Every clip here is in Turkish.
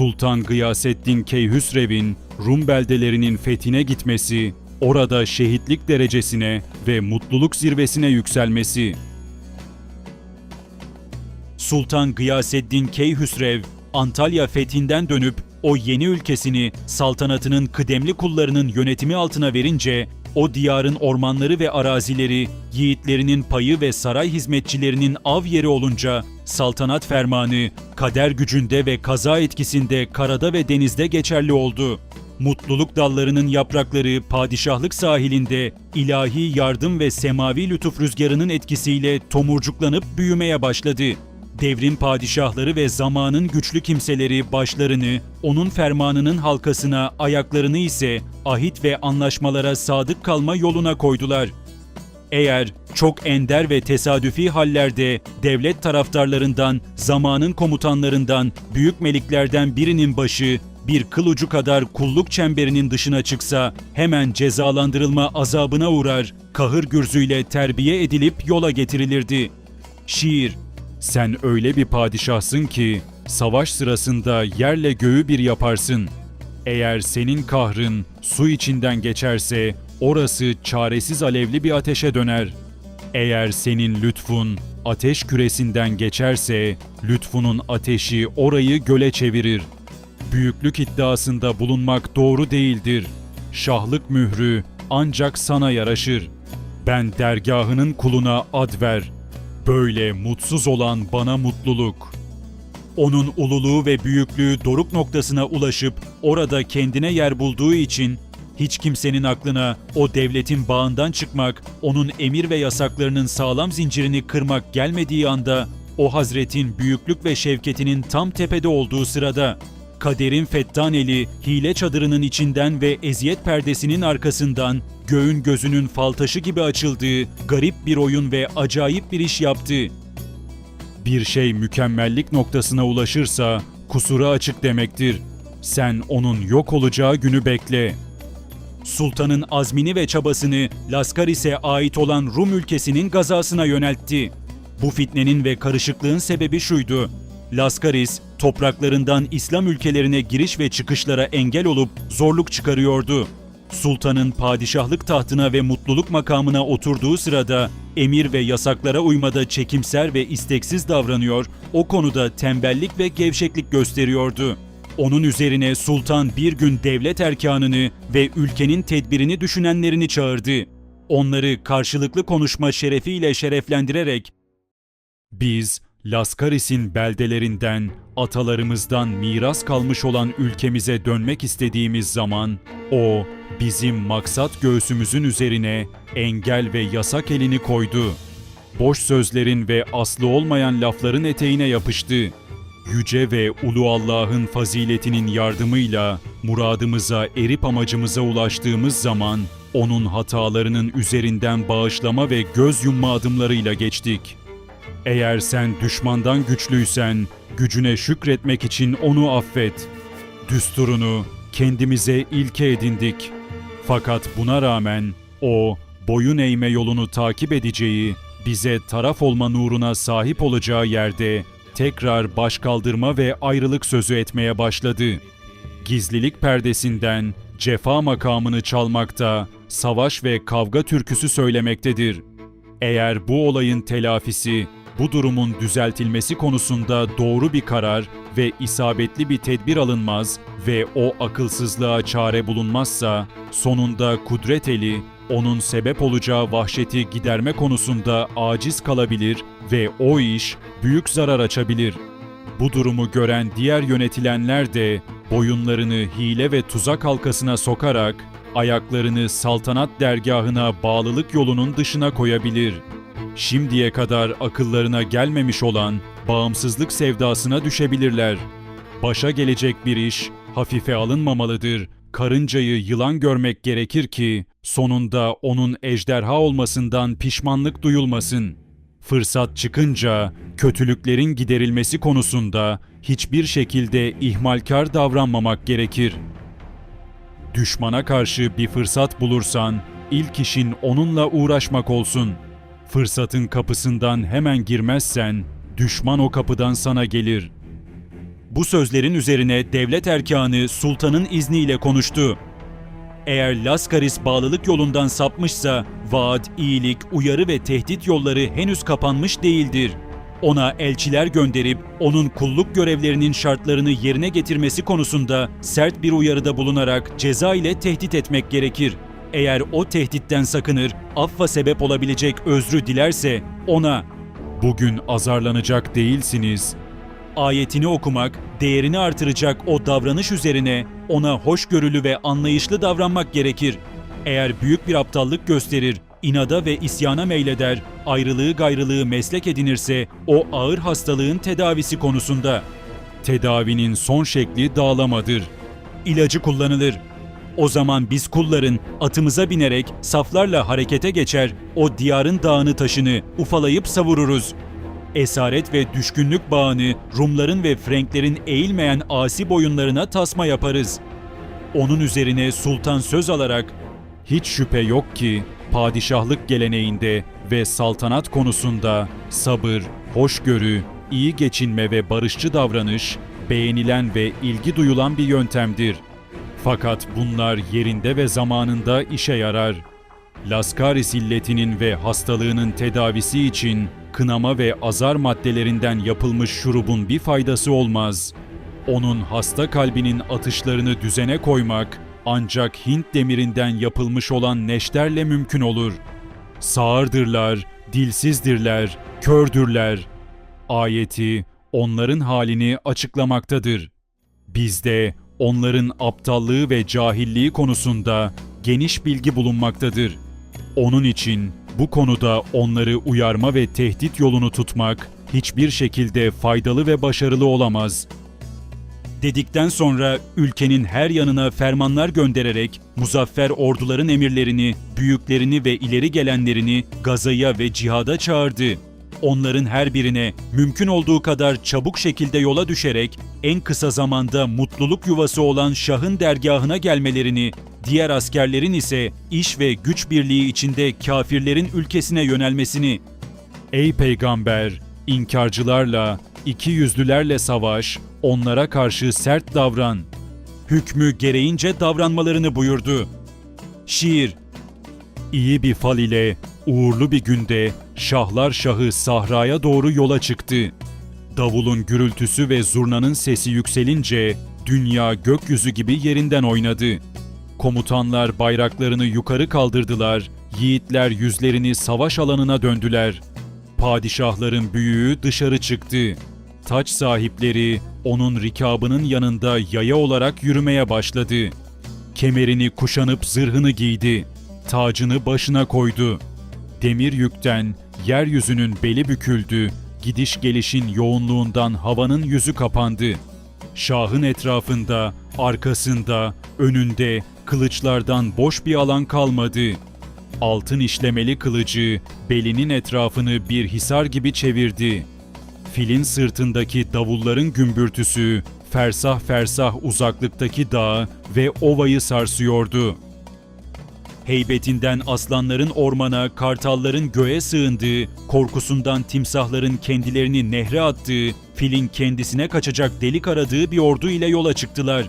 Sultan Gıyasettin Keyhüsrev'in Rum beldelerinin fethine gitmesi, orada şehitlik derecesine ve mutluluk zirvesine yükselmesi. Sultan Gıyaseddin Keyhüsrev, Antalya fethinden dönüp o yeni ülkesini saltanatının kıdemli kullarının yönetimi altına verince, o diyarın ormanları ve arazileri, yiğitlerinin payı ve saray hizmetçilerinin av yeri olunca, saltanat fermanı, kader gücünde ve kaza etkisinde karada ve denizde geçerli oldu. Mutluluk dallarının yaprakları padişahlık sahilinde ilahi yardım ve semavi lütuf rüzgarının etkisiyle tomurcuklanıp büyümeye başladı. Devrin padişahları ve zamanın güçlü kimseleri başlarını, onun fermanının halkasına, ayaklarını ise ahit ve anlaşmalara sadık kalma yoluna koydular. Eğer çok ender ve tesadüfi hallerde devlet taraftarlarından, zamanın komutanlarından, büyük meliklerden birinin başı bir kıl ucu kadar kulluk çemberinin dışına çıksa hemen cezalandırılma azabına uğrar, kahır gürzüyle terbiye edilip yola getirilirdi. Şiir Sen öyle bir padişahsın ki savaş sırasında yerle göğü bir yaparsın. Eğer senin kahrın su içinden geçerse orası çaresiz alevli bir ateşe döner. Eğer senin lütfun ateş küresinden geçerse lütfunun ateşi orayı göle çevirir. Büyüklük iddiasında bulunmak doğru değildir. Şahlık mührü ancak sana yaraşır. Ben dergahının kuluna ad ver. Böyle mutsuz olan bana mutluluk. Onun ululuğu ve büyüklüğü doruk noktasına ulaşıp orada kendine yer bulduğu için hiç kimsenin aklına o devletin bağından çıkmak, onun emir ve yasaklarının sağlam zincirini kırmak gelmediği anda o hazretin büyüklük ve şevketinin tam tepede olduğu sırada kaderin fettan eli hile çadırının içinden ve eziyet perdesinin arkasından göğün gözünün fal taşı gibi açıldığı garip bir oyun ve acayip bir iş yaptı. Bir şey mükemmellik noktasına ulaşırsa kusuru açık demektir. Sen onun yok olacağı günü bekle. Sultanın azmini ve çabasını Laskaris'e ait olan Rum ülkesinin gazasına yöneltti. Bu fitnenin ve karışıklığın sebebi şuydu. Laskaris, topraklarından İslam ülkelerine giriş ve çıkışlara engel olup zorluk çıkarıyordu. Sultanın padişahlık tahtına ve mutluluk makamına oturduğu sırada emir ve yasaklara uymada çekimser ve isteksiz davranıyor, o konuda tembellik ve gevşeklik gösteriyordu. Onun üzerine sultan bir gün devlet erkanını ve ülkenin tedbirini düşünenlerini çağırdı. Onları karşılıklı konuşma şerefiyle şereflendirerek biz Laskaris'in beldelerinden, atalarımızdan miras kalmış olan ülkemize dönmek istediğimiz zaman, o bizim maksat göğsümüzün üzerine engel ve yasak elini koydu. Boş sözlerin ve aslı olmayan lafların eteğine yapıştı. Yüce ve ulu Allah'ın faziletinin yardımıyla muradımıza erip amacımıza ulaştığımız zaman onun hatalarının üzerinden bağışlama ve göz yumma adımlarıyla geçtik.'' Eğer sen düşmandan güçlüysen, gücüne şükretmek için onu affet. Düsturunu kendimize ilke edindik. Fakat buna rağmen o boyun eğme yolunu takip edeceği, bize taraf olma nuruna sahip olacağı yerde tekrar baş kaldırma ve ayrılık sözü etmeye başladı. Gizlilik perdesinden cefa makamını çalmakta, savaş ve kavga türküsü söylemektedir. Eğer bu olayın telafisi bu durumun düzeltilmesi konusunda doğru bir karar ve isabetli bir tedbir alınmaz ve o akılsızlığa çare bulunmazsa sonunda kudret eli onun sebep olacağı vahşeti giderme konusunda aciz kalabilir ve o iş büyük zarar açabilir. Bu durumu gören diğer yönetilenler de boyunlarını hile ve tuzak halkasına sokarak ayaklarını saltanat dergahına bağlılık yolunun dışına koyabilir.'' Şimdiye kadar akıllarına gelmemiş olan bağımsızlık sevdasına düşebilirler. Başa gelecek bir iş hafife alınmamalıdır. Karıncayı yılan görmek gerekir ki sonunda onun ejderha olmasından pişmanlık duyulmasın. Fırsat çıkınca kötülüklerin giderilmesi konusunda hiçbir şekilde ihmalkar davranmamak gerekir. Düşmana karşı bir fırsat bulursan ilk işin onunla uğraşmak olsun.'' Fırsatın kapısından hemen girmezsen düşman o kapıdan sana gelir. Bu sözlerin üzerine devlet erkanı sultanın izniyle konuştu. Eğer Laskaris bağlılık yolundan sapmışsa, vaat, iyilik, uyarı ve tehdit yolları henüz kapanmış değildir. Ona elçiler gönderip onun kulluk görevlerinin şartlarını yerine getirmesi konusunda sert bir uyarıda bulunarak ceza ile tehdit etmek gerekir. Eğer o tehditten sakınır, affa sebep olabilecek özrü dilerse ona "Bugün azarlanacak değilsiniz." ayetini okumak, değerini artıracak o davranış üzerine ona hoşgörülü ve anlayışlı davranmak gerekir. Eğer büyük bir aptallık gösterir, inada ve isyana meyleder, ayrılığı gayrılığı meslek edinirse o ağır hastalığın tedavisi konusunda. Tedavinin son şekli dağlamadır. İlacı kullanılır. O zaman biz kulların atımıza binerek saflarla harekete geçer, o diyarın dağını taşını ufalayıp savururuz. Esaret ve düşkünlük bağını Rumların ve Frenklerin eğilmeyen asi boyunlarına tasma yaparız. Onun üzerine sultan söz alarak hiç şüphe yok ki padişahlık geleneğinde ve saltanat konusunda sabır, hoşgörü, iyi geçinme ve barışçı davranış beğenilen ve ilgi duyulan bir yöntemdir. Fakat bunlar yerinde ve zamanında işe yarar. Laskaris illetinin ve hastalığının tedavisi için kınama ve azar maddelerinden yapılmış şurubun bir faydası olmaz. Onun hasta kalbinin atışlarını düzene koymak ancak Hint demirinden yapılmış olan neşterle mümkün olur. Sağırdırlar, dilsizdirler, kördürler. Ayeti onların halini açıklamaktadır. Bizde onların aptallığı ve cahilliği konusunda geniş bilgi bulunmaktadır. Onun için bu konuda onları uyarma ve tehdit yolunu tutmak hiçbir şekilde faydalı ve başarılı olamaz. Dedikten sonra ülkenin her yanına fermanlar göndererek muzaffer orduların emirlerini, büyüklerini ve ileri gelenlerini gazaya ve cihada çağırdı. Onların her birine mümkün olduğu kadar çabuk şekilde yola düşerek en kısa zamanda mutluluk yuvası olan Şah'ın dergahına gelmelerini, diğer askerlerin ise iş ve güç birliği içinde kafirlerin ülkesine yönelmesini. Ey peygamber, inkarcılarla, iki yüzlülerle savaş, onlara karşı sert davran. Hükmü gereğince davranmalarını buyurdu. Şiir İyi bir fal ile uğurlu bir günde Şahlar Şahı sahraya doğru yola çıktı. Davulun gürültüsü ve zurnanın sesi yükselince dünya gökyüzü gibi yerinden oynadı. Komutanlar bayraklarını yukarı kaldırdılar, yiğitler yüzlerini savaş alanına döndüler. Padişahların büyüğü dışarı çıktı. Taç sahipleri onun rikabının yanında yaya olarak yürümeye başladı. Kemerini kuşanıp zırhını giydi. Tacını başına koydu. Demir yükten yeryüzünün beli büküldü. Gidiş gelişin yoğunluğundan havanın yüzü kapandı. Şahın etrafında, arkasında, önünde kılıçlardan boş bir alan kalmadı. Altın işlemeli kılıcı belinin etrafını bir hisar gibi çevirdi. Filin sırtındaki davulların gümbürtüsü fersah fersah uzaklıktaki dağı ve ovayı sarsıyordu. Heybetinden aslanların ormana, kartalların göğe sığındığı, korkusundan timsahların kendilerini nehre attığı, filin kendisine kaçacak delik aradığı bir ordu ile yola çıktılar.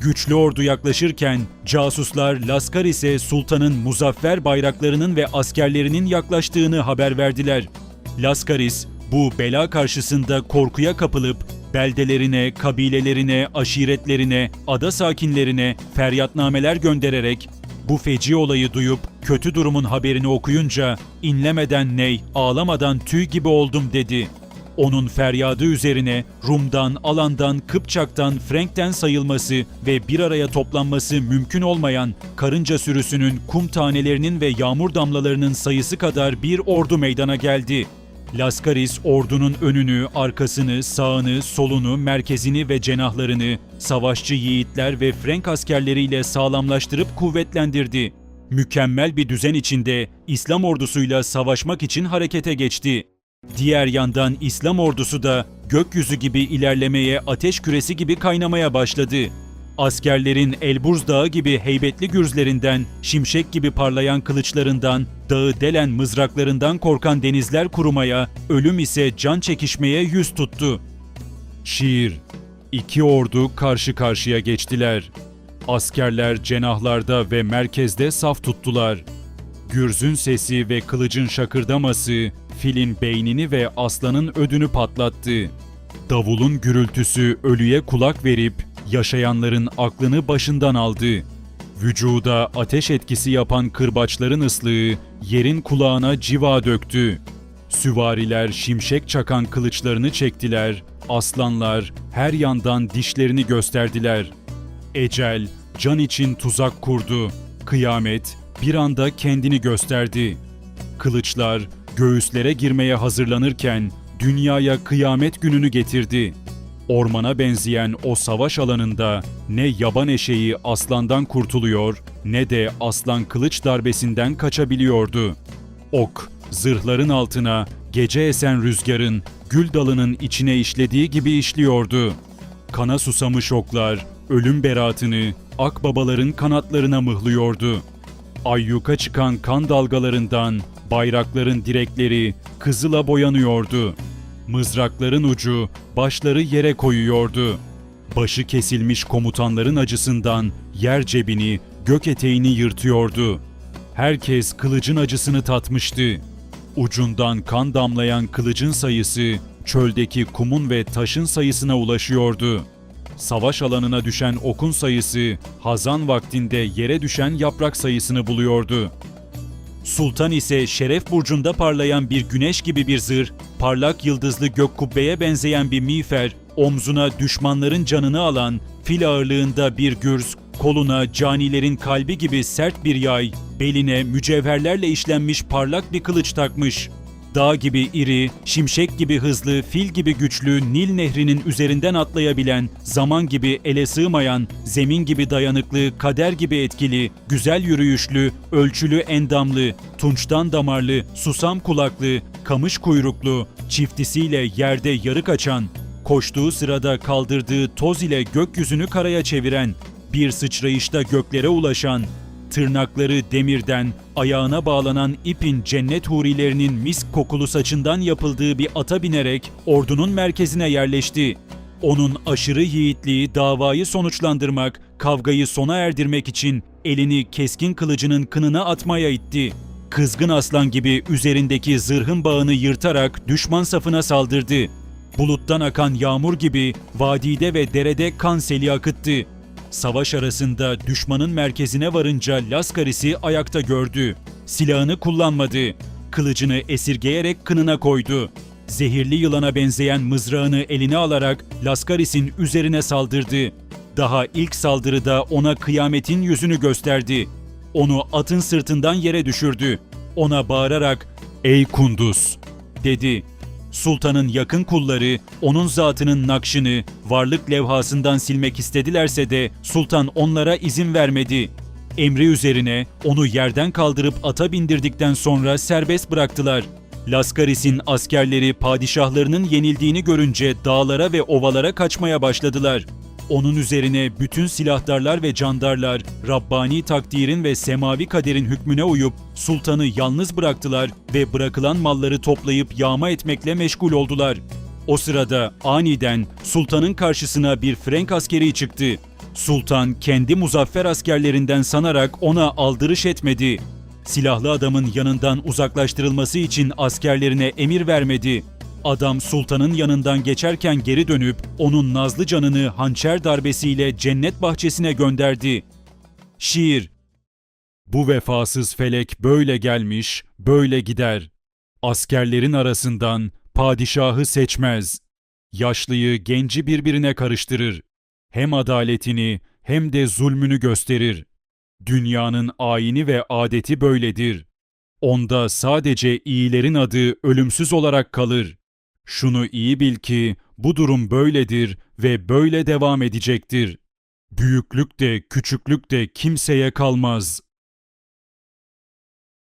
Güçlü ordu yaklaşırken casuslar Laskaris'e sultanın muzaffer bayraklarının ve askerlerinin yaklaştığını haber verdiler. Laskaris bu bela karşısında korkuya kapılıp beldelerine, kabilelerine, aşiretlerine, ada sakinlerine feryatnameler göndererek bu feci olayı duyup kötü durumun haberini okuyunca inlemeden ney, ağlamadan tüy gibi oldum dedi. Onun feryadı üzerine Rum'dan, Alan'dan, Kıpçak'tan, Frenk'ten sayılması ve bir araya toplanması mümkün olmayan karınca sürüsünün kum tanelerinin ve yağmur damlalarının sayısı kadar bir ordu meydana geldi. Laskaris ordunun önünü, arkasını, sağını, solunu, merkezini ve cenahlarını savaşçı yiğitler ve Frank askerleriyle sağlamlaştırıp kuvvetlendirdi. Mükemmel bir düzen içinde İslam ordusuyla savaşmak için harekete geçti. Diğer yandan İslam ordusu da gökyüzü gibi ilerlemeye, ateş küresi gibi kaynamaya başladı. Askerlerin Elburz Dağı gibi heybetli gürzlerinden, şimşek gibi parlayan kılıçlarından, dağı delen mızraklarından korkan denizler kurumaya, ölüm ise can çekişmeye yüz tuttu. Şiir İki ordu karşı karşıya geçtiler. Askerler cenahlarda ve merkezde saf tuttular. Gürzün sesi ve kılıcın şakırdaması filin beynini ve aslanın ödünü patlattı. Davulun gürültüsü ölüye kulak verip yaşayanların aklını başından aldı. Vücuda ateş etkisi yapan kırbaçların ıslığı yerin kulağına civa döktü. Süvariler şimşek çakan kılıçlarını çektiler, aslanlar her yandan dişlerini gösterdiler. Ecel, can için tuzak kurdu. Kıyamet bir anda kendini gösterdi. Kılıçlar göğüslere girmeye hazırlanırken dünyaya kıyamet gününü getirdi. Ormana benzeyen o savaş alanında ne yaban eşeği aslandan kurtuluyor ne de aslan kılıç darbesinden kaçabiliyordu. Ok, zırhların altına gece esen rüzgarın gül dalının içine işlediği gibi işliyordu. Kana susamış oklar ölüm beratını akbabaların kanatlarına mıhlıyordu. Ayyuka çıkan kan dalgalarından bayrakların direkleri kızıla boyanıyordu. Mızrakların ucu başları yere koyuyordu. Başı kesilmiş komutanların acısından yer cebini, gök eteğini yırtıyordu. Herkes kılıcın acısını tatmıştı. Ucundan kan damlayan kılıcın sayısı çöldeki kumun ve taşın sayısına ulaşıyordu. Savaş alanına düşen okun sayısı hazan vaktinde yere düşen yaprak sayısını buluyordu. Sultan ise şeref burcunda parlayan bir güneş gibi bir zırh, parlak yıldızlı gök kubbeye benzeyen bir miğfer, omzuna düşmanların canını alan, fil ağırlığında bir gürz, koluna canilerin kalbi gibi sert bir yay, beline mücevherlerle işlenmiş parlak bir kılıç takmış. Dağ gibi iri, şimşek gibi hızlı, fil gibi güçlü, Nil nehrinin üzerinden atlayabilen, zaman gibi ele sığmayan, zemin gibi dayanıklı, kader gibi etkili, güzel yürüyüşlü, ölçülü endamlı, tunçtan damarlı, susam kulaklı, kamış kuyruklu, çiftisiyle yerde yarık açan, koştuğu sırada kaldırdığı toz ile gökyüzünü karaya çeviren, bir sıçrayışta göklere ulaşan, Tırnakları demirden, ayağına bağlanan ipin cennet hurilerinin misk kokulu saçından yapıldığı bir ata binerek ordunun merkezine yerleşti. Onun aşırı yiğitliği davayı sonuçlandırmak, kavgayı sona erdirmek için elini keskin kılıcının kınına atmaya itti. Kızgın aslan gibi üzerindeki zırhın bağını yırtarak düşman safına saldırdı. Buluttan akan yağmur gibi vadide ve derede kan seli akıttı. Savaş arasında düşmanın merkezine varınca Laskaris'i ayakta gördü. Silahını kullanmadı. Kılıcını esirgeyerek kınına koydu. Zehirli yılana benzeyen mızrağını eline alarak Laskaris'in üzerine saldırdı. Daha ilk saldırıda ona kıyametin yüzünü gösterdi. Onu atın sırtından yere düşürdü. Ona bağırarak "Ey Kunduz!" dedi. Sultanın yakın kulları onun zatının nakşını varlık levhasından silmek istedilerse de sultan onlara izin vermedi. Emri üzerine onu yerden kaldırıp ata bindirdikten sonra serbest bıraktılar. Laskaris'in askerleri padişahlarının yenildiğini görünce dağlara ve ovalara kaçmaya başladılar. Onun üzerine bütün silahdarlar ve candarlar Rabbani takdirin ve semavi kaderin hükmüne uyup sultanı yalnız bıraktılar ve bırakılan malları toplayıp yağma etmekle meşgul oldular. O sırada aniden sultanın karşısına bir Frank askeri çıktı. Sultan kendi muzaffer askerlerinden sanarak ona aldırış etmedi. Silahlı adamın yanından uzaklaştırılması için askerlerine emir vermedi. Adam sultanın yanından geçerken geri dönüp onun nazlı canını hançer darbesiyle cennet bahçesine gönderdi. Şiir Bu vefasız felek böyle gelmiş, böyle gider. Askerlerin arasından padişahı seçmez. Yaşlıyı genci birbirine karıştırır. Hem adaletini hem de zulmünü gösterir. Dünyanın ayini ve adeti böyledir. Onda sadece iyilerin adı ölümsüz olarak kalır. Şunu iyi bil ki bu durum böyledir ve böyle devam edecektir. Büyüklük de küçüklük de kimseye kalmaz.